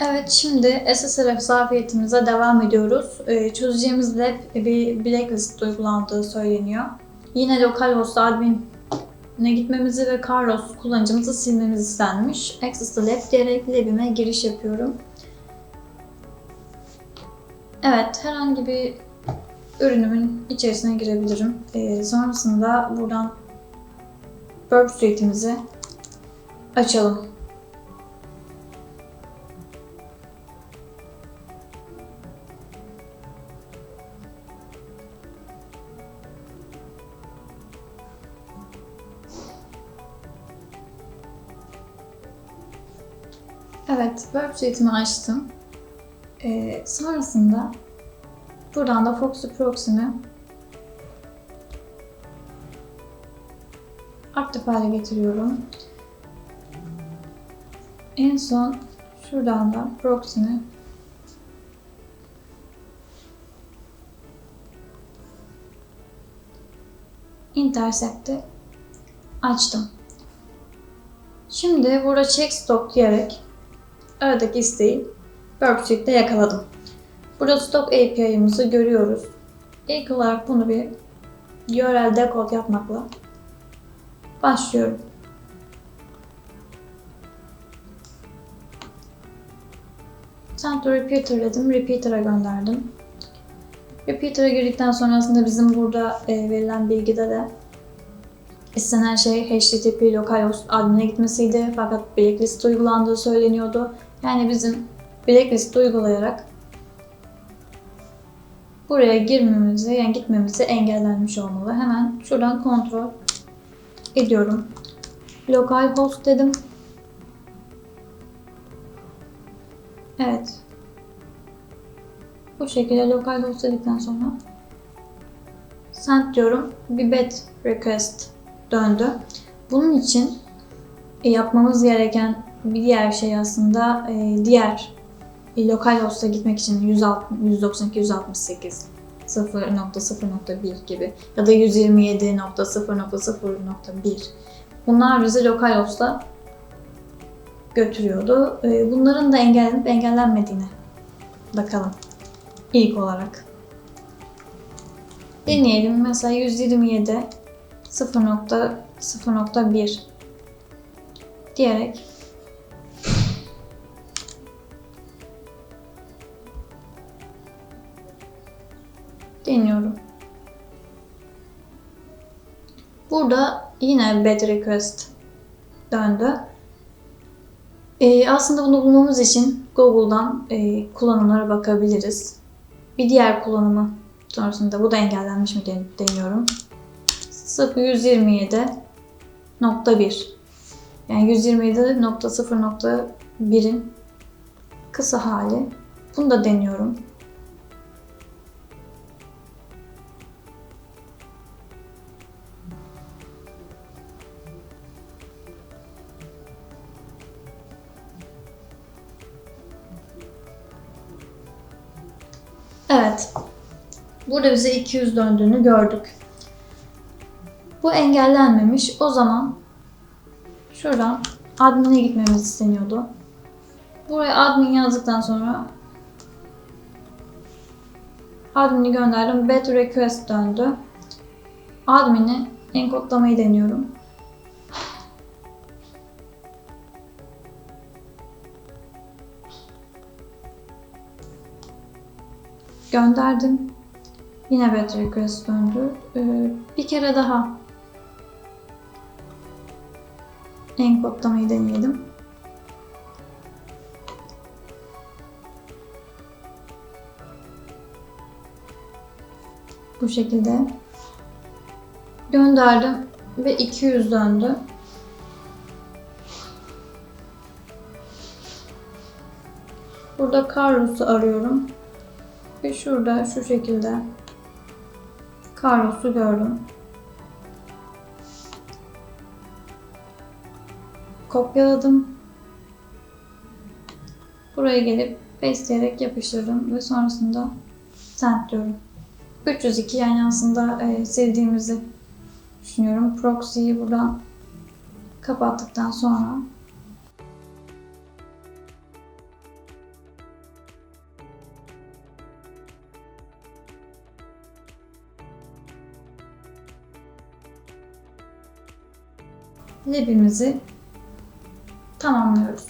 Evet, şimdi SSRF zafiyetimize devam ediyoruz. Ee, çözeceğimiz lab bir blacklist uygulandığı söyleniyor. Yine localhost admin'e gitmemizi ve Carlos kullanıcımızı silmemiz istenmiş. Access to lab diyerek lab'ime giriş yapıyorum. Evet, herhangi bir ürünümün içerisine girebilirim. Ee, sonrasında buradan Burp Suite'imizi açalım. Evet, Web Suite'imi açtım. Ee, sonrasında buradan da Foxy Proxy'mi aktif hale getiriyorum. En son şuradan da Proxy'mi Intercept'i açtım. Şimdi burada check stock diyerek aradaki isteği Burpsuite'de yakaladım. Burada Stock API'ımızı görüyoruz. İlk olarak bunu bir URL decode yapmakla başlıyorum. Send to repeater dedim. Repeater'a gönderdim. Repeater'a girdikten sonrasında bizim burada e, verilen bilgide de istenen şey HTTP localhost admin'e gitmesiydi fakat blacklist uygulandığı söyleniyordu. Yani bizim blacklist uygulayarak buraya girmemizi yani gitmemizi engellenmiş olmalı. Hemen şuradan kontrol ediyorum. Localhost dedim. Evet. Bu şekilde localhost dedikten sonra send diyorum. Bir bet request döndü. Bunun için yapmamız gereken bir diğer şey aslında e, diğer e, localhost'a gitmek için 192 168 0.0.1 gibi ya da 127.0.0.1 bunlar bizi localhost'a götürüyordu. E, bunların da engellenip engellenmediğine bakalım ilk olarak. Deneyelim. Mesela 127 0.0.1 diyerek deniyorum. Burada yine bed request döndü. Ee, aslında bunu bulmamız için Google'dan e, kullanımlara bakabiliriz. Bir diğer kullanımı sonrasında bu da engellenmiş mi den- deniyorum. 127.1 yani 127.0.1'in kısa hali. Bunu da deniyorum. Burada bize 200 döndüğünü gördük. Bu engellenmemiş. O zaman şuradan admin'e gitmemiz isteniyordu. Buraya admin yazdıktan sonra admin'i gönderdim. Bet request döndü. Admin'i enkodlamayı deniyorum. Gönderdim. Yine bet request döndü. Ee, bir kere daha enkodlamayı deneyelim. Bu şekilde gönderdim ve 200 döndü. Burada Carlos'u arıyorum. Ve şurada şu şekilde Carlos'u gördüm. Kopyaladım. Buraya gelip pasteleyerek yapıştırdım ve sonrasında send diyorum. 302 yani aslında e, sildiğimizi düşünüyorum. Proxy'yi buradan kapattıktan sonra labimizi tamamlıyoruz.